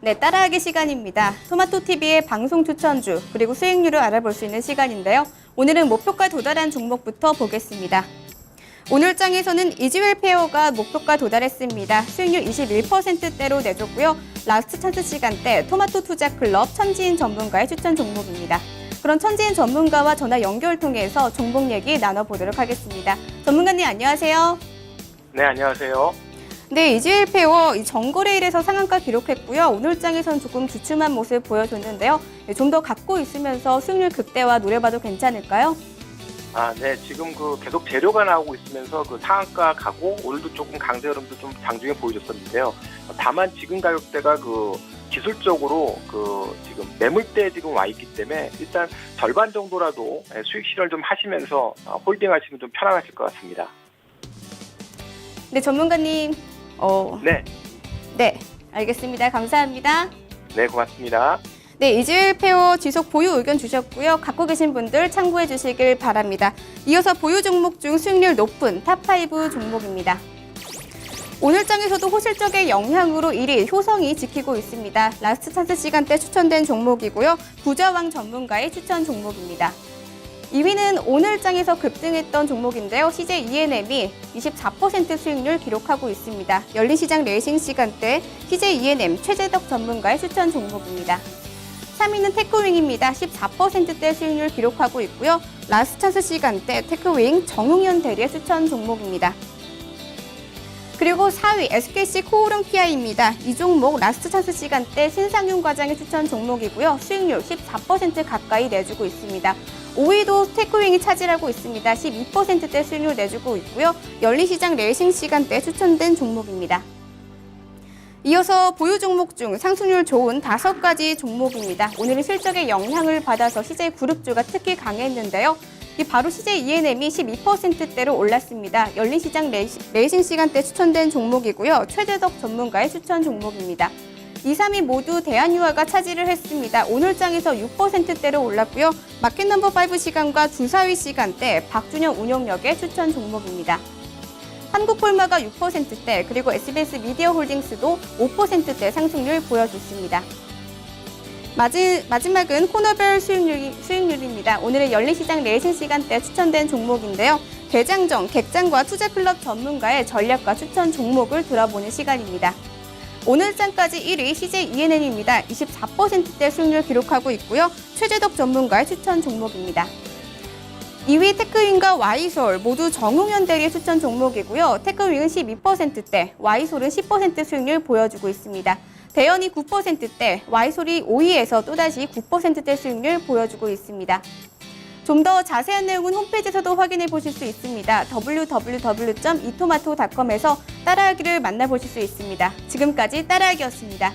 네, 따라하기 시간입니다. 토마토TV의 방송 추천주, 그리고 수익률을 알아볼 수 있는 시간인데요. 오늘은 목표가 도달한 종목부터 보겠습니다. 오늘 장에서는 이즈웰 페어가 목표가 도달했습니다. 수익률 21%대로 내줬고요. 라스트 찬스 시간대 토마토 투자 클럽 천지인 전문가의 추천 종목입니다. 그런 천지인 전문가와 전화 연결 통해서 종목 얘기 나눠보도록 하겠습니다. 전문가님 안녕하세요. 네, 안녕하세요. 네, 이즈웰 페어 이 전거래일에서 상한가 기록했고요. 오늘 장에서는 조금 주춤한 모습 보여줬는데요. 좀 더 갖고 있으면서 수익률 극대화 노려봐도 괜찮을까요? 아, 네, 지금 그 계속 재료가 나오고 있으면서 그 상한가 가고 오늘도 조금 강세 흐름도 좀 장중에 보여줬었는데요. 다만 지금 가격대가 그 기술적으로 그 지금 매물대에 지금 와 있기 때문에 일단 절반 정도라도 예, 수익 실현 좀 하시면서 어, 홀딩 하시면 좀 편안하실 것 같습니다. 네, 전문가님. 어, 네, 네, 알겠습니다. 감사합니다. 네, 고맙습니다. 네, 페어 지속 보유 의견 주셨고요. 갖고 계신 분들 참고해 주시길 바랍니다. 이어서 보유 종목 중 수익률 높은 탑5 종목입니다. 오늘 장에서도 호실적의 영향으로 1위 효성이 지키고 있습니다. 라스트 찬스 시간대 추천된 종목이고요. 부자왕 전문가의 추천 종목입니다. 2위는 오늘 장에서 급등했던 종목인데요. CJ ENM이 24% 수익률 기록하고 있습니다. 열린 시장 레이싱 시간대 CJ ENM 최재덕 전문가의 추천 종목입니다. 3위는 테크윙입니다. 14%대 수익률 기록하고 있고요. 라스트 찬스 시간대 테크윙 정웅현 대리의 추천 종목입니다. 그리고 4위 SKC 코오름 PI입니다. 이 종목 라스트 찬스 시간대 신상윤 과장의 추천 종목이고요. 수익률 14% 가까이 내주고 있습니다. 5위도 테크윙이 차지하고 있습니다. 12%대 수익률 내주고 있고요. 열린시장 레이싱 시간대 추천된 종목입니다. 이어서 보유 종목 중 상승률 좋은 다섯 가지 종목입니다. 오늘은 실적의 영향을 받아서 CJ 그룹주가 특히 강했는데요. 이 바로 CJ ENM이 12%대로 올랐습니다. 열린 시장 레이싱 시간대 추천된 종목이고요. 최재덕 전문가의 추천 종목입니다. 2, 3위 모두 대한유화가 차지를 했습니다. 오늘 장에서 6%대로 올랐고요. 마켓 넘버 5 시간과 주 4위 시간대 박준영 운영력의 추천 종목입니다. 한국폴마가 6%대 그리고 SBS 미디어 홀딩스도 5%대 상승률 보여줬습니다. 마지, 마지막은 코너별 수익률, 수익률입니다. 오늘은 열린 시장 레이싱 시간대 추천된 종목인데요. 대장정, 객장과 투자클럽 전문가의 전략과 추천 종목을 들어보는 시간입니다. 오늘 장까지 1위 CJ ENN입니다. 24%대 수익률 기록하고 있고요. 최재덕 전문가의 추천 종목입니다. 2위 테크윙과 와이솔 모두 정웅현 대리의 추천 종목이고요. 테크윙은 12%대, 와이솔은 10% 수익률 보여주고 있습니다. 대연이 9%대, 와이솔이 5위에서 또다시 9%대 수익률 보여주고 있습니다. 좀 더 자세한 내용은 홈페이지에서도 확인해 보실 수 있습니다. www.itomato.com에서 따라하기를 만나보실 수 있습니다. 지금까지 따라하기였습니다.